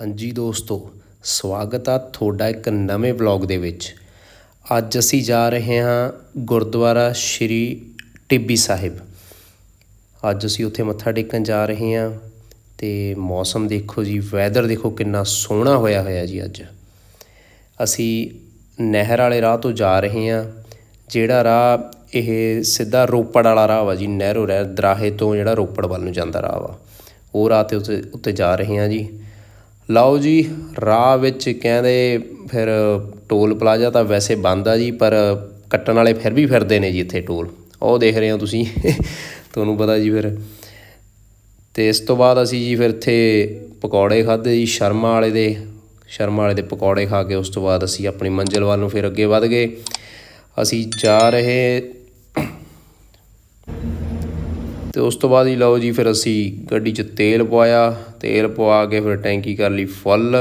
ਹਾਂਜੀ ਦੋਸਤੋ, ਸਵਾਗਤ ਆ ਤੁਹਾਡਾ ਇੱਕ ਨਵੇਂ ਵਲੌਗ ਦੇ ਵਿੱਚ। ਅੱਜ ਅਸੀਂ ਜਾ ਰਹੇ ਹਾਂ ਗੁਰਦੁਆਰਾ ਸ਼੍ਰੀ ਟਿੱਬੀ ਸਾਹਿਬ। ਅੱਜ ਅਸੀਂ ਉੱਥੇ ਮੱਥਾ ਟੇਕਣ ਜਾ ਰਹੇ ਹਾਂ ਤੇ ਮੌਸਮ ਦੇਖੋ ਜੀ ਵੈਦਰ ਦੇਖੋ ਕਿੰਨਾ ਸੋਹਣਾ ਹੋਇਆ ਹੋਇਆ ਜੀ ਅੱਜ। ਅਸੀਂ ਨਹਿਰ ਵਾਲੇ ਰਾਹ ਤੋਂ ਜਾ ਰਹੇ ਹਾਂ, ਜਿਹੜਾ ਰਾਹ ਇਹ ਸਿੱਧਾ ਰੋਪੜ ਵਾਲਾ ਰਾਹ ਵਾ ਜੀ, ਨਹਿਰੋ ਰਹਿ, ਦਰਾਹੇ ਤੋਂ ਜਿਹੜਾ ਰੋਪੜ ਵੱਲ ਨੂੰ ਜਾਂਦਾ ਰਾਹ ਵਾ। ਉਹ ਰਾਹ ਤੇ ਉੱਤੇ ਉੱਤੇ ਜਾ ਰਹੇ ਹਾਂ ਜੀ। ਲਓ ਜੀ, ਰਾਹ ਵਿੱਚ ਕਹਿੰਦੇ ਫਿਰ ਟੋਲ ਪਲਾਜ਼ਾ ਤਾਂ ਵੈਸੇ ਬੰਦ ਆ ਜੀ, ਪਰ ਕੱਟਣ ਵਾਲੇ ਫਿਰ ਵੀ ਫਿਰਦੇ ਨੇ ਜੀ ਇੱਥੇ ਟੋਲ। ਉਹ ਦੇਖ ਰਹੇ ਹੋ ਤੁਸੀਂ, ਤੁਹਾਨੂੰ ਪਤਾ ਜੀ ਫਿਰ। ਤੇ ਇਸ ਤੋਂ ਬਾਅਦ ਅਸੀਂ ਜੀ ਫਿਰ ਇੱਥੇ ਪਕੌੜੇ ਖਾਧੇ ਜੀ, ਸ਼ਰਮਾ ਵਾਲੇ ਦੇ, ਸ਼ਰਮਾ ਵਾਲੇ ਦੇ ਪਕੌੜੇ ਖਾ ਕੇ ਉਸ ਤੋਂ ਬਾਅਦ ਅਸੀਂ ਆਪਣੀ ਮੰਜ਼ਿਲ ਵੱਲ ਨੂੰ ਫਿਰ ਅੱਗੇ ਵਧ ਗਏ। ਅਸੀਂ ਜਾ ਰਹੇ ਤੇ ਉਸ ਤੋਂ ਬਾਅਦ ਹੀ ਲਓ ਜੀ, ਫਿਰ ਅਸੀਂ ਗੱਡੀ 'ਚ ਤੇਲ ਪਵਾਇਆ। ਤੇਲ ਪਵਾ ਕੇ ਫਿਰ ਟੈਂਕੀ ਕਰ ਲਈ ਫੁੱਲ।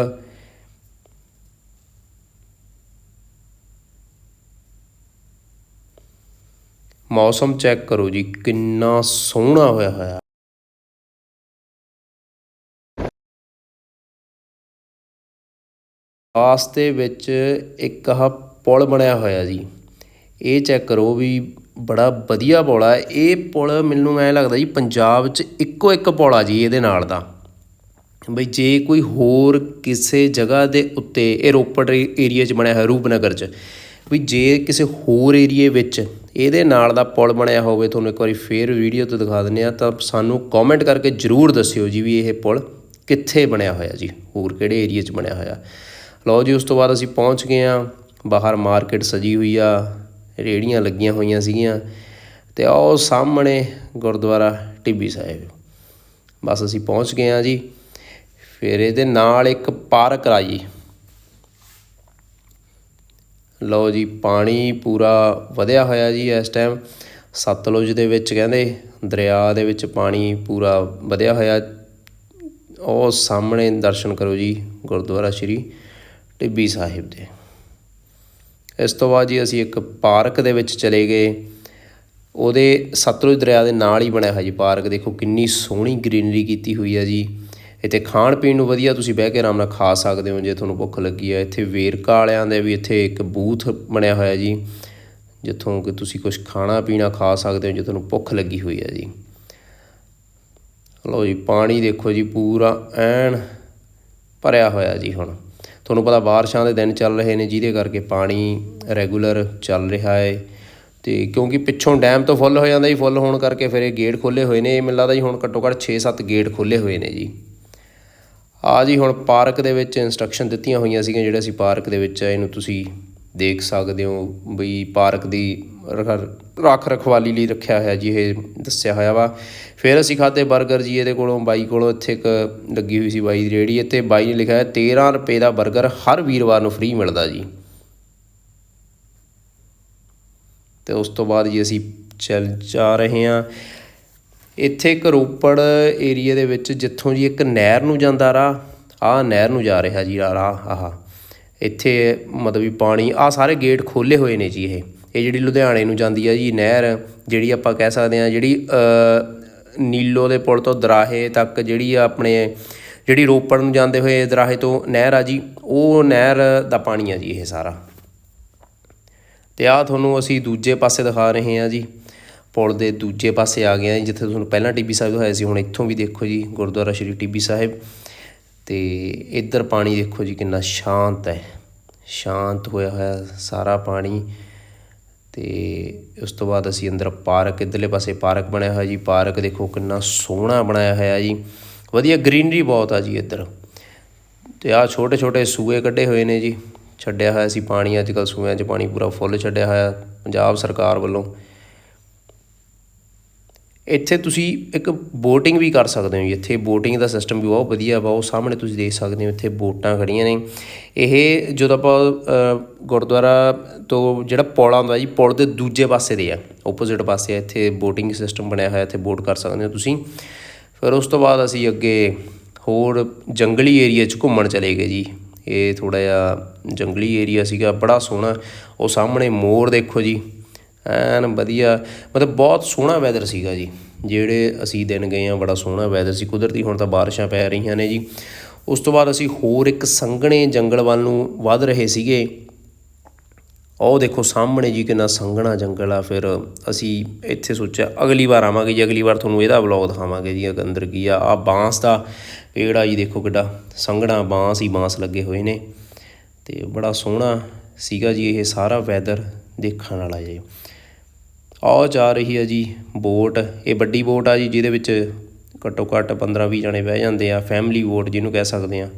ਮੌਸਮ ਚੈੱਕ ਕਰੋ ਜੀ, ਕਿੰਨਾ ਸੋਹਣਾ ਹੋਇਆ ਹੋਇਆ। ਵਾਸਤੇ ਵਿੱਚ ਇੱਕ ਆਹ ਪੁਲ ਬਣਿਆ ਹੋਇਆ ਜੀ। ਇਹ ਚੈੱਕ ਕਰੋ ਵੀ ਬੜਾ ਵਧੀਆ ਪੁਲ ਆ। ਇਹ ਪੁਲ ਮੈਨੂੰ ਐ ਲੱਗਦਾ ਜੀ, ਪੰਜਾਬ 'ਚ ਇੱਕੋ ਇੱਕ ਪੁਲ ਆ ਜੀ ਇਹਦੇ ਨਾਲ ਦਾ। ਬਈ ਜੇ ਕੋਈ ਹੋਰ ਕਿਸੇ ਜਗ੍ਹਾ ਦੇ ਉੱਤੇ ਇਹ ਰੋਪੜ ਏਰੀਆ 'ਚ ਬਣਿਆ ਹੋਇਆ, ਰੂਪਨਗਰ 'ਚ ਵੀ ਜੇ ਕਿਸੇ ਹੋਰ ਏਰੀਏ ਵਿੱਚ ਇਹਦੇ ਨਾਲ ਦਾ ਪੁਲ ਬਣਿਆ ਹੋਵੇ, ਤੁਹਾਨੂੰ ਇੱਕ ਵਾਰੀ ਫੇਰ ਵੀਡੀਓ ਤੇ ਦਿਖਾ ਦਿੰਨੇ ਆ ਤਾਂ ਸਾਨੂੰ ਕਮੈਂਟ ਕਰਕੇ ਜਰੂਰ ਦੱਸਿਓ ਜੀ ਵੀ ਇਹ ਪੁਲ ਕਿੱਥੇ ਬਣਿਆ ਹੋਇਆ ਜੀ, ਹੋਰ ਕਿਹੜੇ ਏਰੀਏ 'ਚ ਬਣਿਆ ਹੋਇਆ। ਲਓ ਜੀ, ਉਸ ਤੋਂ ਬਾਅਦ ਅਸੀਂ ਪਹੁੰਚ ਗਏ ਆ ਬਾਹਰ ਮਾਰਕੀਟ ਸਜੀ ਹੋਈ ਆ, ਰੇੜੀਆਂ ਲੱਗੀਆਂ ਹੋਈਆਂ ਸੀਗੀਆਂ, ਤੇ ਉਹ ਸਾਹਮਣੇ ਗੁਰਦੁਆਰਾ ਟਿੱਬੀ ਸਾਹਿਬ। ਬਸ ਅਸੀਂ ਪਹੁੰਚ ਗਏ ਆ ਜੀ। ਫਿਰ ਇਹਦੇ ਨਾਲ ਇੱਕ ਪਾਰਕ ਆ ਜੀ ਲਓ ਜੀ, ਪਾਣੀ ਪੂਰਾ ਵਧਿਆ ਹੋਇਆ ਜੀ ਇਸ ਟਾਈਮ ਸਤਲੁਜ ਦੇ ਵਿੱਚ ਕਹਿੰਦੇ, ਦਰਿਆ ਦੇ ਵਿੱਚ ਪਾਣੀ ਪੂਰਾ ਵਧਿਆ ਹੋਇਆ। ਉਹ ਸਾਹਮਣੇ ਦਰਸ਼ਨ ਕਰੋ ਜੀ, ਗੁਰਦੁਆਰਾ ਸ਼੍ਰੀ ਟਿੱਬੀ ਸਾਹਿਬ ਦੇ। ਇਸ ਤੋਂ ਬਾਅਦ ਜੀ ਅਸੀਂ ਇੱਕ ਪਾਰਕ ਦੇ ਵਿੱਚ ਚਲੇ ਗਏ। ਉਹਦੇ ਸਤਲੁਜ ਦਰਿਆ ਦੇ ਨਾਲ ਹੀ ਬਣਿਆ ਹੋਇਆ ਜੀ ਪਾਰਕ। ਦੇਖੋ ਕਿੰਨੀ ਸੋਹਣੀ ਗ੍ਰੀਨਰੀ ਕੀਤੀ ਹੋਈ ਹੈ ਜੀ। ਇੱਥੇ ਖਾਣ ਪੀਣ ਨੂੰ ਵਧੀਆ ਤੁਸੀਂ ਬਹਿ ਕੇ ਆਰਾਮ ਨਾਲ ਖਾ ਸਕਦੇ ਹੋ, ਜੇ ਤੁਹਾਨੂੰ ਭੁੱਖ ਲੱਗੀ ਹੈ। ਇੱਥੇ ਵੇਰਕਾ ਵਾਲਿਆਂ ਦੇ ਵੀ ਇੱਥੇ ਇੱਕ ਬੂਥ ਬਣਿਆ ਹੋਇਆ ਜੀ, ਜਿੱਥੋਂ ਕਿ ਤੁਸੀਂ ਕੁਝ ਖਾਣਾ ਪੀਣਾ ਖਾ ਸਕਦੇ ਹੋ, ਜੇ ਤੁਹਾਨੂੰ ਭੁੱਖ ਲੱਗੀ ਹੋਈ ਹੈ ਜੀ। ਲਓ ਜੀ, ਪਾਣੀ ਦੇਖੋ ਜੀ, ਪੂਰਾ ਐਨ ਭਰਿਆ ਹੋਇਆ ਜੀ ਹੁਣ। ਤੁਹਾਨੂੰ ਪਤਾ ਬਾਰਿਸ਼ਾਂ ਦੇ ਦਿਨ ਚੱਲ ਰਹੇ ਨੇ, ਜਿਹਦੇ ਕਰਕੇ ਪਾਣੀ ਰੈਗੂਲਰ ਚੱਲ ਰਿਹਾ ਹੈ। ਤੇ ਕਿਉਂਕਿ ਪਿੱਛੋਂ ਡੈਮ ਤੋਂ ਫੁੱਲ ਹੋ ਜਾਂਦਾ ਜੀ, ਫੁੱਲ ਹੋਣ ਕਰਕੇ ਫਿਰ ਇਹ ਗੇਟ ਖੋਲੇ ਹੋਏ ਨੇ। ਇਹ ਮੈਨੂੰ ਲੱਗਦਾ ਜੀ ਹੁਣ ਘੱਟੋ ਘੱਟ 6-7 ਗੇਟ ਖੋਲੇ ਹੋਏ ਨੇ ਜੀ। ਆ ਜੀ, ਹੁਣ ਪਾਰਕ ਦੇ ਵਿੱਚ ਇਨਸਟਰਕਸ਼ਨ ਦਿੱਤੀਆਂ ਹੋਈਆਂ ਸੀਗੀਆਂ ਜਿਹੜੇ ਅਸੀਂ ਪਾਰਕ ਦੇ ਵਿੱਚ ਇਹਨੂੰ ਤੁਸੀਂ ਦੇਖ ਸਕਦੇ ਹੋ ਬਈ ਪਾਰਕ ਦੀ ਰੱਖ ਰਖਵਾਲੀ ਲਈ ਰੱਖਿਆ ਹੋਇਆ ਜੀ, ਇਹ ਦੱਸਿਆ ਹੋਇਆ ਵਾ। ਫਿਰ ਅਸੀਂ ਖਾਦੇ 버ਗਰ ਜੀ, ਇਹਦੇ ਕੋਲੋਂ, ਬਾਈ ਕੋਲੋਂ ਇੱਥੇ ਇੱਕ ਲੱਗੀ ਹੋਈ ਸੀ ਬਾਈ ਦੀ ਰੇੜੀ ਇੱਥੇ ਬਾਈ ਨੇ ਲਿਖਿਆ ਹੈ 13 ਰੁਪਏ ਦਾ 버ਗਰ ਹਰ ਵੀਰਵਾਰ ਨੂੰ ਫ੍ਰੀ ਮਿਲਦਾ ਜੀ। ਤੇ ਉਸ ਤੋਂ ਬਾਅਦ ਜੀ ਅਸੀਂ ਚੱਲ, ਜਾ ਰਹੇ ਹਾਂ। ਇੱਥੇ ਇੱਕ ਰੋਪੜ ਏਰੀਆ ਦੇ ਵਿੱਚ ਜਿੱਥੋਂ ਜੀ ਇੱਕ ਨਹਿਰ ਨੂੰ ਜਾਂਦਾ ਰਾਹ, ਆਹ ਨਹਿਰ ਨੂੰ ਜਾ ਰਿਹਾ ਜੀ ਰਾਹ, ਆਹ। ਇੱਥੇ ਮਤਲਬ ਵੀ ਪਾਣੀ ਆ ਸਾਰੇ ਗੇਟ ਖੋਲੇ ਹੋਏ ਨੇ ਜੀ ਇਹ। ਇਹ ਜਿਹੜੀ ਲੁਧਿਆਣੇ ਨੂੰ ਜਾਂਦੀ ਆ ਜੀ ਨਹਿਰ, ਜਿਹੜੀ ਆਪਾਂ ਕਹਿ ਸਕਦੇ ਹਾਂ ਜਿਹੜੀ ਨੀਲੋ ਦੇ ਪੁਲ ਤੋਂ ਦਰਾਹੇ ਤੱਕ ਜਿਹੜੀ ਆ ਆਪਣੇ, ਜਿਹੜੀ ਰੋਪੜ ਨੂੰ ਜਾਂਦੇ ਹੋਏ ਦਰਾਹੇ ਤੋਂ ਨਹਿਰ ਆ ਜੀ, ਉਹ ਨਹਿਰ ਦਾ ਪਾਣੀ ਆ ਜੀ ਇਹ ਸਾਰਾ। ਤੇ ਆ ਤੁਹਾਨੂੰ ਅਸੀਂ ਦੂਜੇ ਪਾਸੇ ਦਿਖਾ ਰਹੇ ਹਾਂ ਜੀ। ਪੁਲ ਦੇ ਦੂਜੇ ਪਾਸੇ ਆ ਗਏ ਆ ਜਿੱਥੇ ਤੁਹਾਨੂੰ ਪਹਿਲਾਂ ਟਿੱਬੀ ਸਾਹਿਬ ਦਿਖਾਇਆ ਸੀ, ਹੁਣ ਇੱਥੋਂ ਵੀ ਦੇਖੋ ਜੀ, ਗੁਰਦੁਆਰਾ ਸ਼੍ਰੀ ਟਿੱਬੀ ਸਾਹਿਬ। ਤੇ ਇੱਧਰ ਪਾਣੀ ਦੇਖੋ ਜੀ, ਕਿੰਨਾ ਸ਼ਾਂਤ ਹੈ। ਸ਼ਾਂਤ ਹੋਇਆ ਹੋਇਆ ਸਾਰਾ ਪਾਣੀ। ਤੇ ਉਸ ਤੋਂ ਬਾਅਦ ਅਸੀਂ ਅੰਦਰ ਪਾਰਕ, ਇਧਰਲੇ ਪਾਸੇ ਪਾਰਕ ਬਣਿਆ ਹੋਇਆ ਜੀ। ਪਾਰਕ ਦੇਖੋ ਕਿੰਨਾ ਸੋਹਣਾ ਬਣਾਇਆ ਹੋਇਆ ਜੀ। ਵਧੀਆ ਗ੍ਰੀਨਰੀ ਬਹੁਤ ਆ ਜੀ ਇੱਧਰ। ਤੇ ਆ ਛੋਟੇ ਛੋਟੇ ਸੂਏ ਕੱਢੇ ਹੋਏ ਨੇ ਜੀ। ਛੱਡਿਆ ਹੋਇਆ ਸੀ ਪਾਣੀ, ਅੱਜ ਕੱਲ ਸੂਇਆਂ 'ਚ ਪਾਣੀ ਪੂਰਾ ਫੁੱਲ ਛੱਡਿਆ ਹੋਇਆ ਪੰਜਾਬ ਸਰਕਾਰ ਵੱਲੋਂ। ਇੱਥੇ ਤੁਸੀਂ ਇੱਕ ਬੋਟਿੰਗ ਵੀ ਕਰ ਸਕਦੇ ਹੋ ਜੀ। ਇੱਥੇ ਬੋਟਿੰਗ ਦਾ ਸਿਸਟਮ ਵੀ ਬਹੁਤ ਵਧੀਆ ਵਾ, ਉਹ ਸਾਹਮਣੇ ਤੁਸੀਂ ਦੇਖ ਸਕਦੇ ਹੋ, ਇੱਥੇ ਬੋਟਾਂ ਖੜੀਆਂ ਨੇ। ਇਹ ਜਦੋਂ ਆਪਾਂ ਗੁਰਦੁਆਰਾ ਤੋਂ ਜਿਹੜਾ ਪੁਲ ਆਉਂਦਾ ਜੀ, ਪੁਲ ਦੇ ਦੂਜੇ ਪਾਸੇ ਦੇ ਆ ਓਪੋਜ਼ਿਟ ਪਾਸੇ ਆ, ਇੱਥੇ ਬੋਟਿੰਗ ਸਿਸਟਮ ਬਣਿਆ ਹੋਇਆ, ਇੱਥੇ ਬੋਟ ਕਰ ਸਕਦੇ ਹੋ ਤੁਸੀਂ। ਫਿਰ ਉਸ ਤੋਂ ਬਾਅਦ ਅਸੀਂ ਅੱਗੇ ਹੋਰ ਜੰਗਲੀ ਏਰੀਆ 'ਚ ਘੁੰਮਣ ਚਲੇ ਗਏ ਜੀ। ਇਹ ਥੋੜਾ ਜਿਹਾ ਜੰਗਲੀ ਏਰੀਆ ਸੀਗਾ, ਬੜਾ ਸੋਹਣਾ। ਉਹ ਸਾਹਮਣੇ ਮੋਰ ਦੇਖੋ ਜੀ। ਐਨ ਵਧੀਆ, ਮਤਲਬ ਬਹੁਤ ਸੋਹਣਾ ਵੈਦਰ ਸੀਗਾ ਜੀ। ਜਿਹੜੇ ਅਸੀਂ ਦਿਨ ਗਏ ਆ ਬੜਾ ਸੋਹਣਾ ਵੈਦਰ ਸੀ। ਕੁਦਰਤੀ ਹੁਣ ਤਾਂ ਬਾਰਿਸ਼ਾਂ ਪੈ ਰਹੀਆਂ ਨੇ ਜੀ। ਉਸ ਤੋਂ ਬਾਅਦ ਅਸੀਂ ਹੋਰ ਇੱਕ ਸੰਘਣੇ ਜੰਗਲ ਵੱਲ ਨੂੰ ਵੱਧ ਰਹੇ ਸੀਗੇ। ਉਹ ਦੇਖੋ ਸਾਹਮਣੇ ਜੀ ਕਿੰਨਾ ਸੰਘਣਾ ਜੰਗਲ ਆ। ਫਿਰ ਅਸੀਂ ਇੱਥੇ ਸੋਚਿਆ ਅਗਲੀ ਵਾਰ ਆਵਾਂਗੇ ਜੀ, ਅਗਲੀ ਵਾਰ ਤੁਹਾਨੂੰ ਇਹਦਾ ਵਲੌਗ ਦਿਖਾਵਾਂਗੇ ਜੀ ਅਗ- ਅੰਦਰ ਕੀ ਆ। ਆ ਬਾਂਸ ਦਾ ਪੇੜ ਆ ਜੀ ਦੇਖੋ ਕਿੱਡਾ ਸੰਘਣਾ ਬਾਂਸ ਹੀ ਬਾਂਸ ਲੱਗੇ ਹੋਏ ਨੇ। ਤੇ ਬੜਾ ਸੋਹਣਾ ਸੀਗਾ ਜੀ ਇਹ ਸਾਰਾ ਵੈਦਰ ਦੇਖਣ ਵਾਲਾ ਜੀ। ਆ ਜਾ ਰਹੀ ਹੈ ਜੀ ਬੋਟ ਇਹ ਵੱਡੀ ਬੋਟ ਆ ਜੀ, ਜਿਹਦੇ ਵਿੱਚ ਘੱਟੋ ਘੱਟ 15 20 ਜਣੇ ਬਹਿ ਜਾਂਦੇ ਆ ਫੈਮਿਲੀ ਬੋਟ ਜਿਹਨੂੰ ਕਹਿ ਸਕਦੇ ਆ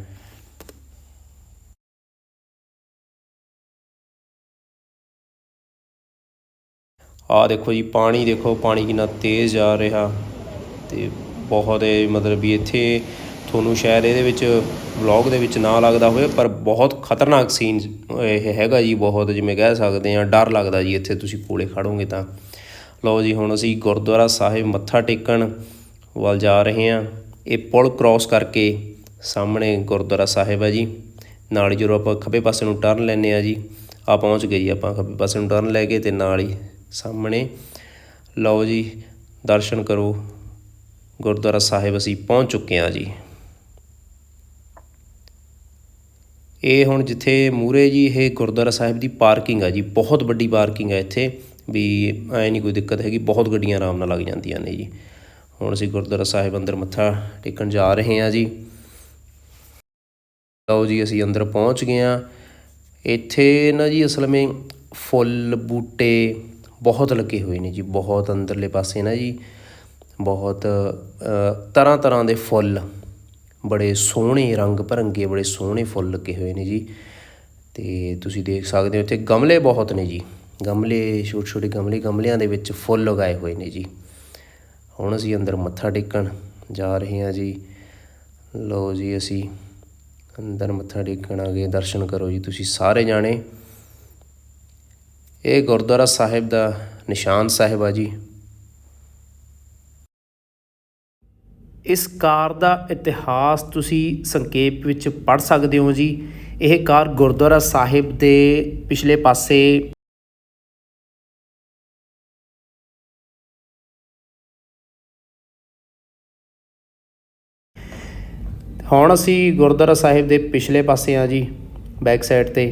ਆ ਦੇਖੋ ਜੀ, ਪਾਣੀ ਦੇਖੋ, ਪਾਣੀ ਕਿੰਨਾ ਤੇਜ਼ ਜਾ ਰਿਹਾ ਤੇ ਬਹੁਤ ਮਤਲਬ ਵੀ ਇੱਥੇ ਤੁਹਾਨੂੰ ਸ਼ਾਇਦ ਇਹਦੇ ਵਿੱਚ ਵਲੌਗ ਦੇ ਵਿੱਚ ਨਾ ਲੱਗਦਾ ਹੋਵੇ, ਪਰ ਬਹੁਤ ਖਤਰਨਾਕ ਸੀਨ ਇਹ ਹੈਗਾ ਜੀ, ਬਹੁਤ ਜਿਵੇਂ ਕਹਿ ਸਕਦੇ ਆ ਡਰ ਲੱਗਦਾ ਜੀ, ਇੱਥੇ ਤੁਸੀਂ ਕੋਲੇ ਖੜੋਗੇ ਤਾਂ। ਲਓ ਜੀ, ਹੁਣ ਅਸੀਂ ਗੁਰਦੁਆਰਾ ਸਾਹਿਬ ਮੱਥਾ ਟੇਕਣ ਵੱਲ ਜਾ ਰਹੇ ਹਾਂ। ਇਹ ਪੁਲ ਕ੍ਰਾਸ ਕਰਕੇ ਸਾਹਮਣੇ ਗੁਰਦੁਆਰਾ ਸਾਹਿਬ ਹੈ ਜੀ। ਨਾਲ ਹੀ ਜਦੋਂ ਆਪਾਂ ਖੱਬੇ ਪਾਸੇ ਨੂੰ ਟਰਨ ਲੈਨੇ ਆ ਜੀ ਆ ਪਹੁੰਚ ਗਏ ਜੀ ਆਪਾਂ ਖੱਬੇ ਪਾਸੇ ਨੂੰ ਟਰਨ ਲੈ ਕੇ ਤੇ ਨਾਲ ਹੀ ਸਾਹਮਣੇ ਲਓ ਜੀ, ਦਰਸ਼ਨ ਕਰੋ, ਗੁਰਦੁਆਰਾ ਸਾਹਿਬ ਅਸੀਂ ਪਹੁੰਚ ਚੁੱਕੇ ਹਾਂ ਜੀ। ਇਹ ਹੁਣ ਜਿੱਥੇ ਮੂਰੇ ਜੀ ਇਹ ਗੁਰਦੁਆਰਾ ਸਾਹਿਬ ਦੀ ਪਾਰਕਿੰਗ ਆ ਜੀ, ਬਹੁਤ ਵੱਡੀ ਪਾਰਕਿੰਗ ਹੈ ਇੱਥੇ। ਵੀ ਐ ਨਹੀਂ ਕੋਈ ਦਿੱਕਤ ਹੈਗੀ, ਬਹੁਤ ਗੱਡੀਆਂ ਆਰਾਮ ਨਾਲ ਲੱਗ ਜਾਂਦੀਆਂ ਨੇ ਜੀ। ਹੁਣ ਅਸੀਂ ਗੁਰਦੁਆਰਾ ਸਾਹਿਬ ਅੰਦਰ ਮੱਥਾ ਟੇਕਣ ਜਾ ਰਹੇ ਹਾਂ ਜੀ। ਲਓ ਜੀ, ਅਸੀਂ ਅੰਦਰ ਪਹੁੰਚ ਗਏ ਹਾਂ। ਇੱਥੇ ਨਾ ਜੀ ਅਸਲ ਵਿੱਚ ਫੁੱਲ ਬੂਟੇ ਬਹੁਤ ਲੱਗੇ ਹੋਏ ਨੇ ਜੀ, ਬਹੁਤ ਅੰਦਰਲੇ ਪਾਸੇ ਨਾ ਜੀ। ਬਹੁਤ ਤਰ੍ਹਾਂ ਤਰ੍ਹਾਂ ਦੇ ਫੁੱਲ, ਬੜੇ ਸੋਹਣੇ ਰੰਗ ਭਰੰਗੇ, ਬੜੇ ਸੋਹਣੇ ਫੁੱਲ ਲੱਗੇ ਹੋਏ ਨੇ ਜੀ। ਤੇ ਤੁਸੀਂ ਦੇਖ ਸਕਦੇ ਹੋ, ਇੱਥੇ ਗਮਲੇ ਬਹੁਤ ਨੇ ਜੀ। ਗਮਲੇ ਛੋਟੇ ਛੋਟੇ ਗਮਲੇ, ਗਮਲਿਆਂ ਦੇ ਵਿੱਚ ਫੁੱਲ ਲਗਾਏ ਹੋਏ ਨੇ ਜੀ। ਹੁਣ ਅਸੀਂ ਅੰਦਰ ਮੱਥਾ ਟੇਕਣ ਜਾ ਰਹੇ ਹਾਂ ਜੀ। ਲਓ ਜੀ, ਅਸੀਂ ਅੰਦਰ ਮੱਥਾ ਟੇਕਣ ਆ ਗਏ। ਦਰਸ਼ਨ ਕਰੋ ਜੀ ਤੁਸੀਂ ਸਾਰੇ ਜਾਣੇ। ਇਹ ਗੁਰਦੁਆਰਾ ਸਾਹਿਬ ਦਾ ਨਿਸ਼ਾਨ ਸਾਹਿਬ ਆ ਜੀ। ਇਸ ਕਾਰ ਦਾ ਇਤਿਹਾਸ ਤੁਸੀਂ ਸੰਖੇਪ ਵਿੱਚ ਪੜ੍ਹ ਸਕਦੇ ਹੋ ਜੀ। ਇਹ ਕਾਰ ਗੁਰਦੁਆਰਾ ਸਾਹਿਬ ਦੇ ਪਿਛਲੇ ਪਾਸੇ ਹੁਣ ਅਸੀਂ ਗੁਰਦੁਆਰਾ ਸਾਹਿਬ ਦੇ ਪਿਛਲੇ ਪਾਸੇ ਆ ਜੀ ਬੈਕ ਸਾਈਡ ਤੇ।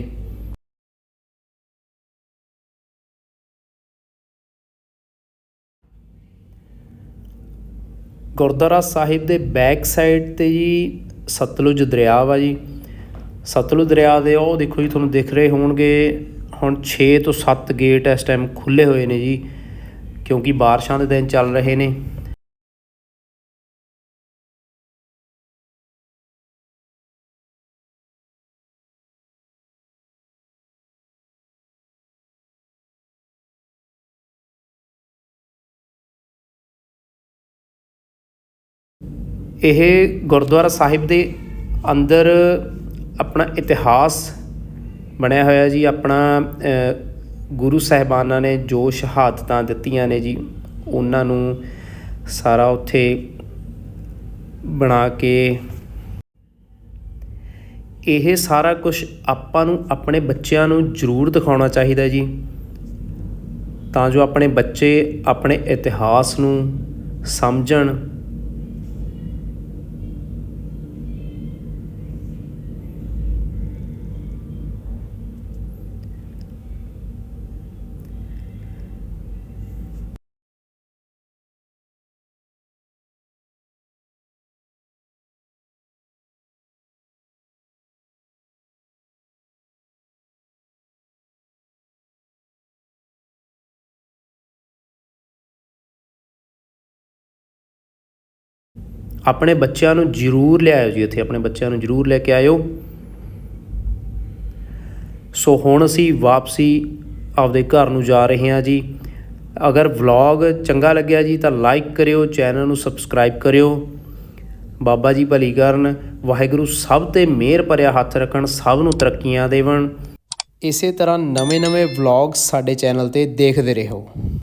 ਗੁਰਦੁਆਰਾ ਸਾਹਿਬ ਦੇ ਬੈਕ ਸਾਈਡ ਤੇ ਜੀ ਸਤਲੁਜ ਦਰਿਆ ਵਾ ਜੀ। ਸਤਲੁਜ ਦਰਿਆ ਦੇ ਉਹ ਦੇਖੋ ਜੀ, ਤੁਹਾਨੂੰ ਦਿਖ ਰਹੇ ਹੋਣਗੇ, ਹੁਣ 6 ਤੋਂ 7 ਗੇਟ ਇਸ ਟਾਈਮ ਖੁੱਲੇ ਹੋਏ ਨੇ ਜੀ, ਕਿਉਂਕਿ ਬਾਰਿਸ਼ਾਂ ਦੇ ਦਿਨ ਚੱਲ ਰਹੇ ਨੇ। ਇਹ ਗੁਰਦੁਆਰਾ ਸਾਹਿਬ ਦੇ ਅੰਦਰ ਆਪਣਾ ਇਤਿਹਾਸ ਬਣਿਆ ਹੋਇਆ ਜੀ, ਆਪਣਾ ਗੁਰੂ ਸਾਹਿਬਾਨਾਂ ਨੇ ਜੋ ਸ਼ਹਾਦਤਾਂ ਦਿੱਤੀਆਂ ਨੇ ਜੀ, ਉਹਨਾਂ ਨੂੰ ਸਾਰਾ ਉੱਥੇ ਬਣਾ ਕੇ ਇਹ ਸਾਰਾ ਕੁਝ ਆਪਾਂ ਨੂੰ, ਆਪਣੇ ਬੱਚਿਆਂ ਨੂੰ ਜ਼ਰੂਰ ਦਿਖਾਉਣਾ ਚਾਹੀਦਾ ਜੀ। ਤਾਂ ਜੋ ਆਪਣੇ ਬੱਚੇ ਆਪਣੇ ਇਤਿਹਾਸ ਨੂੰ ਸਮਝਣ ਆਪਣੇ ਬੱਚਿਆਂ ਨੂੰ ਜ਼ਰੂਰ ਲਿਆਇਓ ਜੀ, ਇੱਥੇ ਆਪਣੇ ਬੱਚਿਆਂ ਨੂੰ ਜ਼ਰੂਰ ਲੈ ਕੇ ਆਇਓ। ਸੋ ਹੁਣ ਅਸੀਂ ਵਾਪਸੀ ਆਪਦੇ ਘਰ ਨੂੰ ਜਾ ਰਹੇ ਹਾਂ ਜੀ। ਅਗਰ ਵਲੌਗ ਚੰਗਾ ਲੱਗਿਆ ਜੀ, ਤਾਂ ਲਾਈਕ ਕਰਿਓ, ਚੈਨਲ ਨੂੰ ਸਬਸਕ੍ਰਾਈਬ ਕਰਿਓ। ਬਾਬਾ ਜੀ ਭਲੀ ਕਰਨ ਵਾਹਿਗੁਰੂ ਸਭ ਤੇ ਮਿਹਰ ਭਰਿਆ ਹੱਥ ਰੱਖਣ, ਸਭ ਨੂੰ ਤਰੱਕੀਆਂ ਦੇਵਣ। ਇਸੇ ਤਰ੍ਹਾਂ ਨਵੇਂ-ਨਵੇਂ ਵਲੌਗ ਸਾਡੇ ਚੈਨਲ ਤੇ ਦੇਖਦੇ ਰਹੋ।